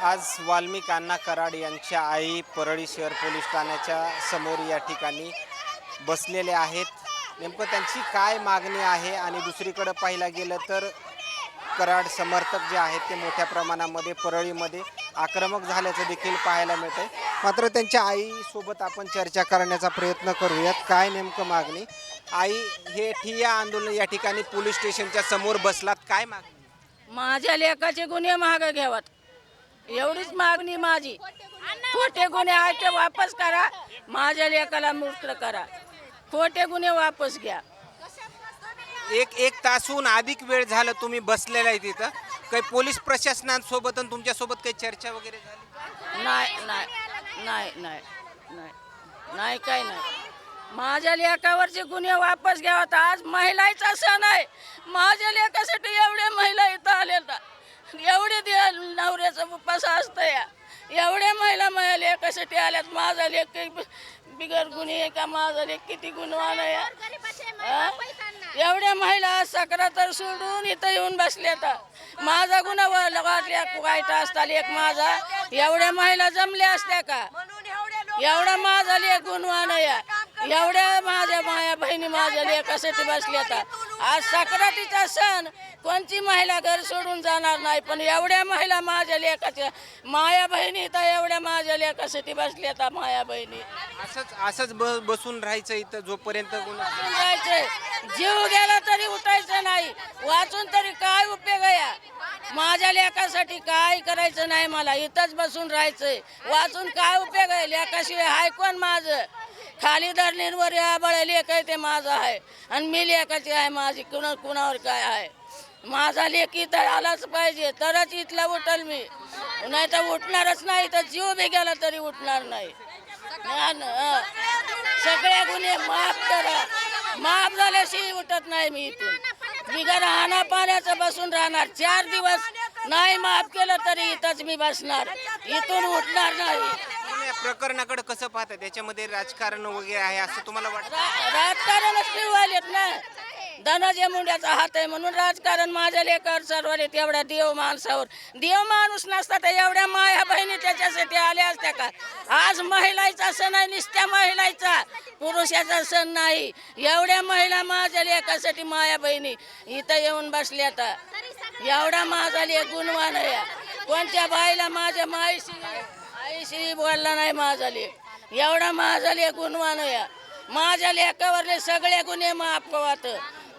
आज वाल्मिक अण्णा कराड यांच्या आई परळी शहर पोलीस ठाण्याच्या समोर या ठिकाणी बसलेले आहेत. नेमकं त्यांची काय मागणी आहे? आणि दुसरीकडं पाहिलं गेलं तर कराड समर्थक जे आहेत ते मोठ्या प्रमाणामध्ये परळीमध्ये आक्रमक झाल्याचं देखील पाहायला मिळतंय. मात्र त्यांच्या आईसोबत आपण चर्चा करण्याचा प्रयत्न करूयात. काय नेमकं मागणी? आई हे ठिया आंदोलन या ठिकाणी पोलीस स्टेशनच्या समोर बसलात. काय मागणी? माझ्या लेखाचे गुन्हे महाग घ्यावात. एवढीच मागणी माझी. खोटे गुन्हे आहेत ते वापस करा. माझ्या लेखाला मुक्त करा. खोटे गुन्हे वापस घ्या. एक एक तासून अधिक वेळ झालं तुम्ही बसलेला आहे तिथं. काही पोलीस प्रशासनासोबत आणि तुमच्यासोबत काही चर्चा वगैरे झाली? नाही नाही नाही नाही नाही नाही काय नाही. माझ्या लेखावरचे गुन्हे वापस घ्यावात आज महिलाचा सण आहे. माझ्या लेखासाठी एवढे महिला इथं आलेल्या एवढे दे नवऱ्याचा उपास असतं या एवढ्या महिला माझ्या कशासाठी आल्यात. माझा लेख बिगर गुन्हे आहे का? माझा लेख किती गुणवान आहे या? एवढ्या महिला सकरा तर सोडून इथं येऊन बसल्या तर माझा गुन्हा वाटल्या वाईट असता लेख माझा. एवढ्या महिला जमल्या असत्या का? एवढा माझा लेख गुणवान या. एवढ्या माझ्या माया बहिणी माझ्या लेखासाठी बसल्या तर आज सक्रातीचा सण. कोणची महिला घर सोडून जाणार नाही पण एवढ्या महिला माझ्या लेखाच्या माया बहिणी तर एवढ्या माझ्या लेखासाठी बसल्या तर माया बहिणी. असंच असंच ब बसून राहायचं इथं जोपर्यंत कोण वाचून जायचंय जीव गेला तरी उठायचं नाही. वाचून तरी काय उपयोग आहे या? माझ्या लेखासाठी काय करायचं नाही मला? इथंच बसून राहायचंय. वाचून काय उपयोग आहे? लेखाशिवाय हाय कोण माझं? खाली धरणींवर या बळ लेख आहे ते माझं आहे. आणि मी लेखाची आहे माझी कुणा कुणावर काय आहे? माझा लेखी तर आलाच पाहिजे तरच इथला उठल मी. नाही तर उठणारच नाही तर जीव बी गेला तरी उठणार नाही. हा सगळ्या गुन्हे माफ करा. माफ झाल्याशी उठत नाही मी इथून. बिगर हाना पाण्याचं बसून राहणार चार दिवस नाही माफ केलं तरी इथंच मी बसणार. इथून उठणार नाही. प्रकरणाकडे कसं पाहता त्याच्यामध्ये राजकारण वगैरे आहे असं तुम्हाला वाटतं? रा- राजकारणच पिळवालेत ना धनाजय मुंड्याचा हात आहे म्हणून राजकारण माझ्या लेकर सर्वाले एवढ्या देव माणसावर. देव माणूस नसता तर एवढ्या माया बहिणी त्याच्यासाठी आल्या असत्या का? आज महिलाचा सण आहे नुसत्या महिलाचा पुरुषाचा सण नाही. एवढ्या महिला माझ्या लेखासाठी माया बहिणी. इथं येऊन बसल्या तर एवढा माझा लेख गुणवान आहे. कोणत्या बाईला माझ्या माईशी श्री बोलला नाही माझा एवढा माझा लेख गुणवान आहे माझ्या सगळे गुन्हे माफ कवात.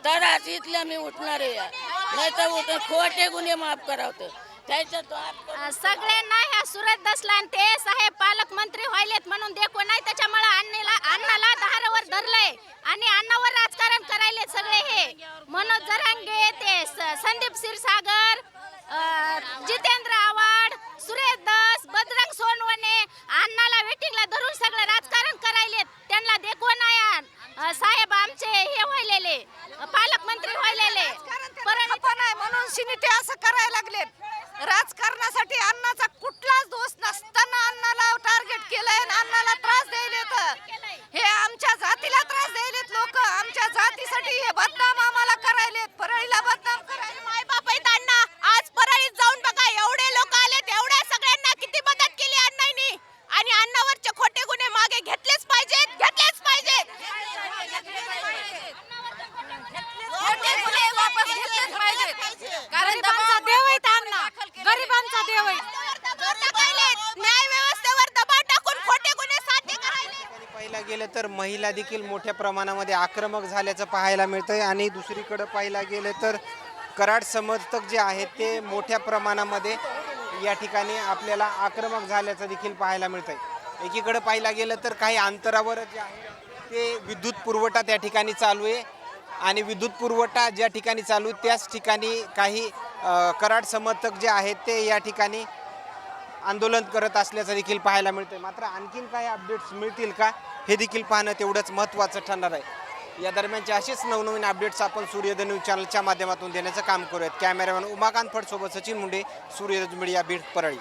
तरच इथल्या मी उठणार या नाही तर उठ खोटे गुन्हे माफ करावत. त्याच्यात तो सगळ्यांना ह्या सुरत दसला ते साहेब पालकमंत्री व्हायलेत म्हणून देखो नाही त्याच्यामुळे अण्णाला अण्णाला दहारावर धरलंय. आणि अण्णावर राजकारण करायले सगळे हे. मनोज जरांगे ते स- संदीप क्षीरसागर जितेंद्र पण ते असं करायला लागलेत. राजकारणासाठी अन्नाचा पाहायला गेलं तर महिला देखील मोठ्या प्रमाणामध्ये आक्रमक झाल्याचं पाहायला मिळतं आहे आणि दुसरीकडं पाहिलं गेलं तर कराड समर्थक जे आहेत ते मोठ्या प्रमाणामध्ये या ठिकाणी आपल्याला आक्रमक झाल्याचं देखील पाहायला मिळतं आहे एकीकडं पाहिलं गेलं तर काही अंतरावर जे आहे ते विद्युत पुरवठा त्या ठिकाणी चालू आहे. आणि विद्युत पुरवठा ज्या ठिकाणी चालू आहे, त्याच ठिकाणी काही कराड समर्थक जे आहेत ते या ठिकाणी आंदोलन करत असल्याचं देखील पाहायला मिळतं मात्र आणखीन काही अपडेट्स मिळतील का हे देखील पाहणं तेवढंच महत्त्वाचं ठरणार आहे. या दरम्यानचे असेच नवनवीन अपडेट्स आपण सूर्योदय न्यूज चॅनलच्या माध्यमातून देण्याचं काम करूयात. कॅमेरामॅन उमाकांत फडसोबत सचिन मुंडे सूर्योदय मीडिया बीड परळी.